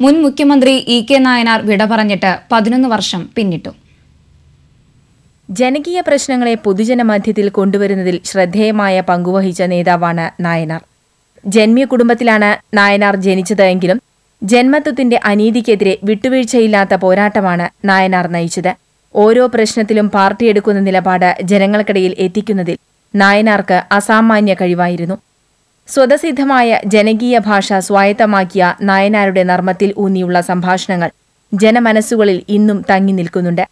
മുൻ മുഖ്യമന്ത്രി E K Nayanar വിട പറഞ്ഞിട്ട് പതിനൊന്ന് വർഷം പിന്നിട്ടു. ജനകീയ പ്രശ്നങ്ങളെ പൊതുജനമധ്യത്തിൽ കൊണ്ടുവരുന്നതിൽ ശ്രദ്ധേയമായ പങ്കുവഹിച്ച നേതാവാണ് നായനാർ. ജന്മിയ കുടുംബത്തിലാണ് നായനാർ ജനിച്ചത് എങ്കിലും ജന്മത്വത്തിന്റെ അനീതിക്കെതിരെ വിട്ടുവീഴ്ചയില്ലാത്ത പോരാട്ടമാണ് നായനാർ നയിച്ചത്. ഓരോ പ്രശ്നത്തിലും പാർട്ടിയെടുക്കുന്ന നിലപാട് ജനങ്ങൾക്കിടയിൽ എത്തിക്കുന്നതിൽ നായനാർക്ക് അസാമാന്യ കഴിവായിരുന്നു. സ്വതസിദ്ധമായ ജനകീയ ഭാഷ സ്വായത്തമാക്കിയ നായനാരുടെ നർമ്മത്തിൽ ഊന്നിയുള്ള സംഭാഷണങ്ങൾ ജനമനസ്സുകളിൽ ഇന്നും തങ്ങി നിൽക്കുന്നുണ്ട്.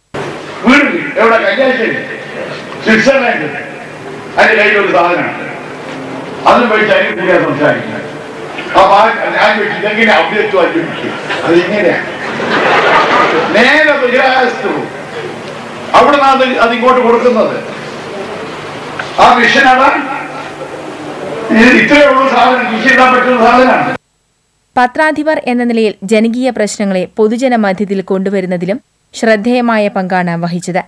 അവിടെ അത് അത് ഇങ്ങോട്ട് കൊടുക്കുന്നത്. ആ മിഷനാണ് പത്രാധിപർ എന്ന നിലയിൽ ജനകീയ പ്രശ്നങ്ങളെ പൊതുജനമധ്യത്തിൽ കൊണ്ടുവരുന്നതിലും ശ്രദ്ധേയമായ പങ്കാണ് വഹിച്ചത്.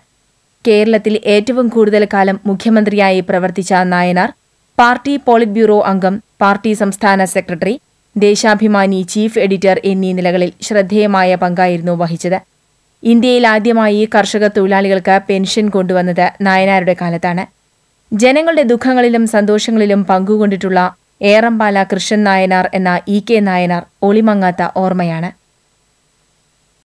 കേരളത്തിൽ ഏറ്റവും കൂടുതൽ കാലം മുഖ്യമന്ത്രിയായി പ്രവർത്തിച്ച നായനാർ പാർട്ടി പോളിറ്റ് ബ്യൂറോ അംഗം പാർട്ടി സംസ്ഥാന സെക്രട്ടറി ദേശാഭിമാനി ചീഫ് എഡിറ്റർ എന്നീ നിലകളിൽ ശ്രദ്ധേയമായ പങ്കായിരുന്നു വഹിച്ചത്. ഇന്ത്യയിൽ ആദ്യമായി കർഷക തൊഴിലാളികൾക്ക് പെൻഷൻ കൊണ്ടുവന്നത് നായനാരുടെ കാലത്താണ്. ജനങ്ങളുടെ ദുഃഖങ്ങളിലും സന്തോഷങ്ങളിലും പങ്കുകൊണ്ടിട്ടുള്ള ഏറമ്പാല കൃഷ്ണൻ നായനാർ എന്ന ഇ കെ നായനാർ ഒളിമങ്ങാത്ത ഓർമ്മയാണ്.